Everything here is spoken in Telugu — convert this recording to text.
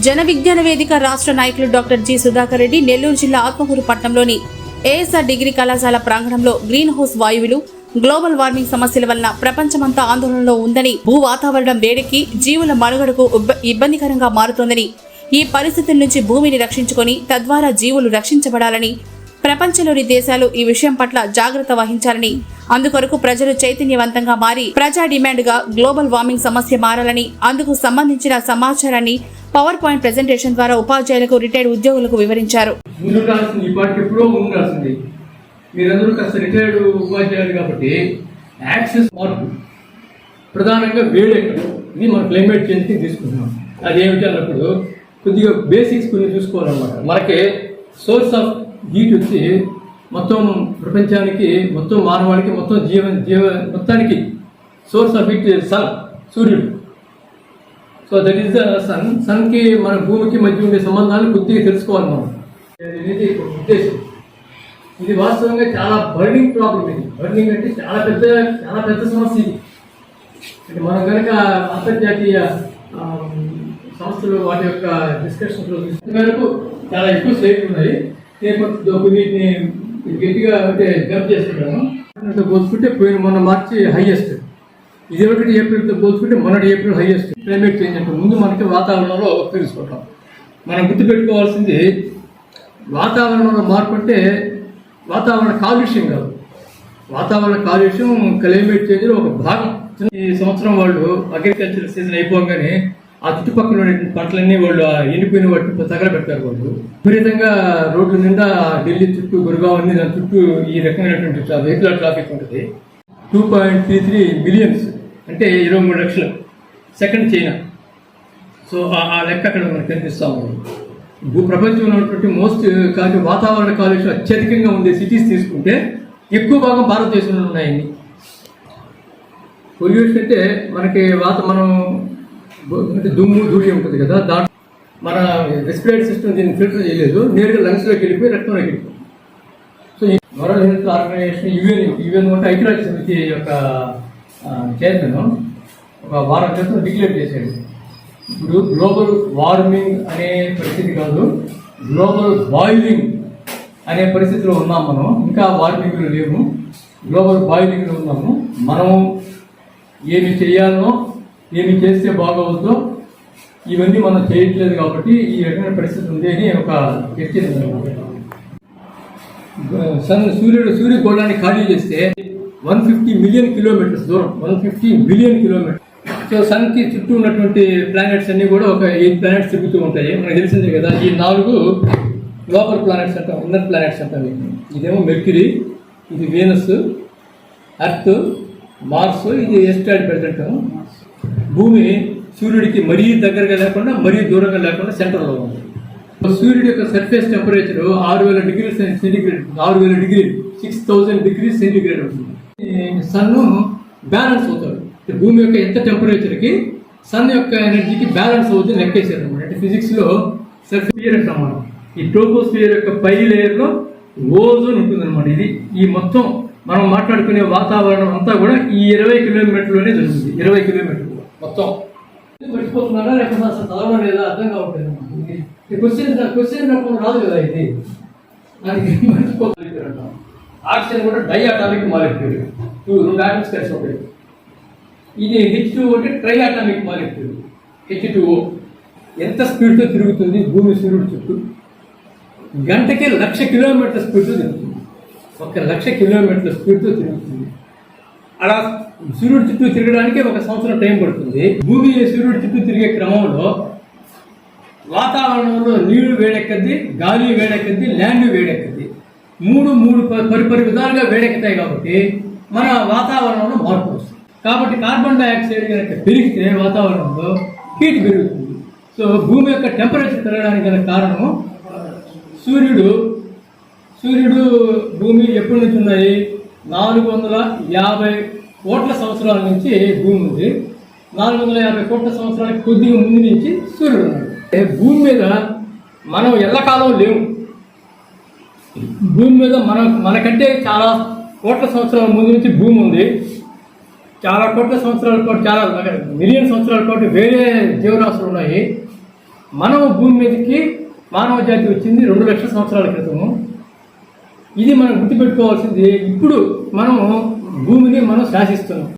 జన విజ్ఞాన వేదిక రాష్ట్ర నాయకులు డాక్టర్ జి సుధాకర్ రెడ్డి నెల్లూరు జిల్లా ఆత్మకూరు పట్టణంలోని ఏఎస్ఆర్ డిగ్రీ కళాశాల ప్రాంగణంలో గ్రీన్ హౌస్ వాయువులు గ్లోబల్ వార్మింగ్ సమస్యల వలన ప్రపంచమంతా ఆందోళనలో ఉందని భూ వాతావరణం వేడికి జీవుల మనుగడకు ఇబ్బ- ఇబ్బందికరంగా మారుతోందని ఈ పరిస్థితుల నుంచి భూమిని రక్షించుకొని తద్వారా జీవులు రక్షించబడాలని ప్రపంచంలోని దేశాలు ఈ విషయం పట్ల జాగ్రత్త వహించాలని అందుకొరకు ప్రజలు చైతన్యవంతంగా మారి ప్రజా డిమాండ్గా గ్లోబల్ వార్మింగ్ సమస్య మారాలని అందుకు సంబంధించిన సమాచారాన్ని పవర్ పాయింట్ ప్రెజెంటేషన్ ద్వారా ఉపాధ్యాయులకు రిటైర్డ్ ఉద్యోగులకు వివరించారు. మీరందరూ కాస్త రిటైర్డ్ ఉపాధ్యాయులు కాబట్టి యాక్సెస్ మార్పు ప్రధానంగా వేడెక్కడం. ఇది మన క్లైమేట్ చేంజ్కి తీసుకుంటున్నాం. అదేమిటి అన్నప్పుడు కొద్దిగా బేసిక్స్ కొన్ని చూసుకోవాలన్నమాట. మనకి సోర్స్ ఆఫ్ హీట్ వచ్చి మొత్తం ప్రపంచానికి మొత్తం మానవాళికి మొత్తం జీవ జీవ మొత్తానికి సోర్స్ ఆఫ్ హీట్ సన్ సూర్యుడు. So that is the sun సన్కి మన భూమికి మధ్య ఉండే సంబంధాన్ని కొద్దిగా తెలుసుకోవాలి మనం. ఇది ఉద్దేశం. ఇది వాస్తవంగా చాలా బర్నింగ్ ప్రాబ్లం ఇది. బర్నింగ్ అంటే చాలా పెద్ద చాలా పెద్ద సమస్య ఇది. అంటే మనం కనుక అంతర్జాతీయ సంస్థలు వాటి యొక్క డిస్కషన్స్లో చూసిన మేరకు చాలా ఎక్కువ స్లైడ్లు ఉన్నాయి. నేను కొంత గట్టిగా అంటే జంప్ చేస్తున్నాను. దాంతో పోల్చుకుంటే పోయిన మొన్న మార్చి హైయెస్ట్ ఇది ఒకటి ఏప్రిల్తో పోల్చుకుంటే మొన్నటి ఏప్రిల్ హైయెస్ట్ క్లైమేట్ చేంజ్ అంటే ముందు మనకి వాతావరణంలో తెలుసుకుంటాం మనం గుర్తుపెట్టుకోవాల్సింది వాతావరణంలో మార్పు అంటే వాతావరణ కాలుష్యం కాదు. వాతావరణ కాలుష్యం క్లైమేట్ చేంజ్లో ఒక భాగం. ఈ సంవత్సరం వాళ్ళు అగ్రికల్చర్ సీజన్ అయిపోగానే ఆ చుట్టుపక్కల ఉండే పంటలన్నీ వాళ్ళు ఆ ఎండిపోయిన వాటిని తగలబెడతారు వాళ్ళు. విపరీతంగా రోడ్ల నిండా ఢిల్లీ చుట్టూ గురుగావ్ అన్ని దాని చుట్టూ ఈ రకమైనటువంటి వెహికల్ ట్రాఫిక్ ఉంటుంది. Two point three three millions అంటే ఇరవై మూడు లక్షలు. సెకండ్ చైనా సో ఆ- లెక్క అక్కడ మనకు కనిపిస్తూ ఉంది. భూ ప్రపంచంలో ఉన్నటువంటి మోస్ట్ కాదు వాతావరణ కాలుష్యం అత్యధికంగా ఉండే సిటీస్ తీసుకుంటే ఎక్కువ భాగం భారతదేశంలో ఉన్నాయండి. పొల్యూషన్ అంటే మనకి వాత మనం అంటే దుమ్ము ధూళి ఉంటుంది కదా దాంట్లో మన రెస్పిరేటరీ సిస్టమ్ దీన్ని ఫిల్టర్ చేయలేదు. నేరుగా లంగ్స్లోకి వెళ్ళిపోయి రక్తంలోకి వెళ్ళిపోయి so world health organisation UN UN అంటే ఐక్యరాజ్య సమితి యొక్క చైర్మన్ ఒక వారం క్రితం డిక్లేర్ చేశాడు. ఇప్పుడు గ్లోబల్ వార్మింగ్ అనే పరిస్థితి కాదు గ్లోబల్ బాయిలింగ్ అనే పరిస్థితిలో ఉన్నాం మనం. ఇంకా వార్మింగ్లో లేము గ్లోబల్ బాయిలింగ్లో ఉన్నాము. మనం ఏమి చేయాలనో ఏమి చేస్తే బాగవుతుందో ఇవన్నీ మనం చేయట్లేదు కాబట్టి ఈ రకమైన పరిస్థితి ఉంది అని ఒక చర్చ సన్ సూర్యుడు సూర్యకోళాన్ని ఖాళీ చేస్తే వన్ ఫిఫ్టీ మిలియన్ కిలోమీటర్స్ దూరం one fifty billion kilometre so సన్కి చుట్టూ ఉన్నటువంటి ప్లానెట్స్ అన్ని కూడా ఒక ఎయిట్ ప్లానెట్స్ తిరుగుతూ ఉంటాయి. మనకు తెలిసిందే కదా ఈ నాలుగు గ్లోబల్ ప్లానెట్స్ అంటాం ఇన్నర్ ప్లానెట్స్ అంటాం. ఇదేమో మెర్క్యూరీ ఇది వీనస్ అర్త్ మార్స్ ఇది ఎస్టాడ్ అంటాం. భూమి సూర్యుడికి మరీ దగ్గరగా లేకుండా మరీ దూరంగా లేకుండా సెంటర్లో ఉంది. సూర్యుడి యొక్క సర్ఫేస్ టెంపరేచర్ ఆరు వేల డిగ్రీ సెంటిగ్రేడ్ ఆరు వేల degree six thousand degree centigrade ఉంటుంది. సన్ బ్యాలెన్స్ అవుతాడు. భూమి యొక్క ఎంత టెంపరేచర్కి సన్ యొక్క ఎనర్జీకి బ్యాలెన్స్ అవుతుంది లెక్కేసారు అనమాట. అంటే ఫిజిక్స్లో సర్ఫియర్ అంటాం ఈ టోపోస్ఫియర్ యొక్క పై లేయర్లో ఓజోన్ ఉంటుందన్నమాట ఇది ఈ మొత్తం మనం మాట్లాడుకునే వాతావరణం అంతా కూడా ఈ ఇరవై కిలోమీటర్లోనే జరుగుతుంది. ఇరవై కిలోమీటర్లు. మొత్తం. మర్చిపోతున్నారా? లేకపోతే అసలు చదవడం లేదా అర్థం కావట్లేదు క్వశ్చన్ క్వశ్చన్ రూపంలో రాదు కదా ఇది. దానికి మర్చిపోతారు ఆక్సిజన్ కూడా డై అటామిక్ మాలిక్యూల్. టూ రెండు ఆటమ్స్ కలిసి ఉంటాయి. ఇది హెచ్ టూ అంటే triatomic molecule H two ఎంత స్పీడ్తో తిరుగుతుంది? భూమి సూర్యుడు చుట్టూ. గంటకి లక్ష కిలోమీటర్ స్పీడ్తో తిరుగుతుంది. ఒక లక్ష కిలోమీటర్ల స్పీడ్తో తిరుగుతుంది. అలా సూర్యుడు చుట్టూ తిరగడానికి ఒక సంవత్సరం టైం పడుతుంది. భూమి సూర్యుడు చుట్టూ తిరిగే క్రమంలో వాతావరణంలో నీళ్ళు వేడెక్కద్ది గాలి వేడెక్కద్ది ల్యాండ్ వేడెక్కద్ది మూడు మూడు పరిపరి విధాలుగా వేడెక్కుతాయి కాబట్టి మన వాతావరణంలో మార్పు వస్తుంది. కాబట్టి కార్బన్ డైఆక్సైడ్ కనుక పెరిగితే వాతావరణంలో హీట్ పెరుగుతుంది. సో భూమి యొక్క టెంపరేచర్ పెరగడానికి గల కారణం సూర్యుడు సూర్యుడు భూమి ఎప్పటి నుంచి ఉన్నాయి? నాలుగు వందల యాభై కోట్ల సంవత్సరాల నుంచి భూమి ఉంది. నాలుగు వందల యాభై కోట్ల సంవత్సరాల కొద్దిగా ముందు నుంచి సూర్యుడు ఉన్నాడు. భూమి మీద మనం ఎల్లకాలం లేవు భూమి మీద మన మనకంటే చాలా కోట్ల సంవత్సరాల ముందు నుంచి భూమి ఉంది. చాలా కోట్ల సంవత్సరాల పాటు చాలా మిలియన్ సంవత్సరాల పాటు వేరే జీవరాశులు ఉన్నాయి. మనం భూమి మీదకి మానవ జాతి వచ్చింది రెండు లక్షల సంవత్సరాల క్రితము. ఇది మనం గుర్తుపెట్టుకోవాల్సింది ఇప్పుడు మనము భూమిని మనం శాసిస్తున్నాం.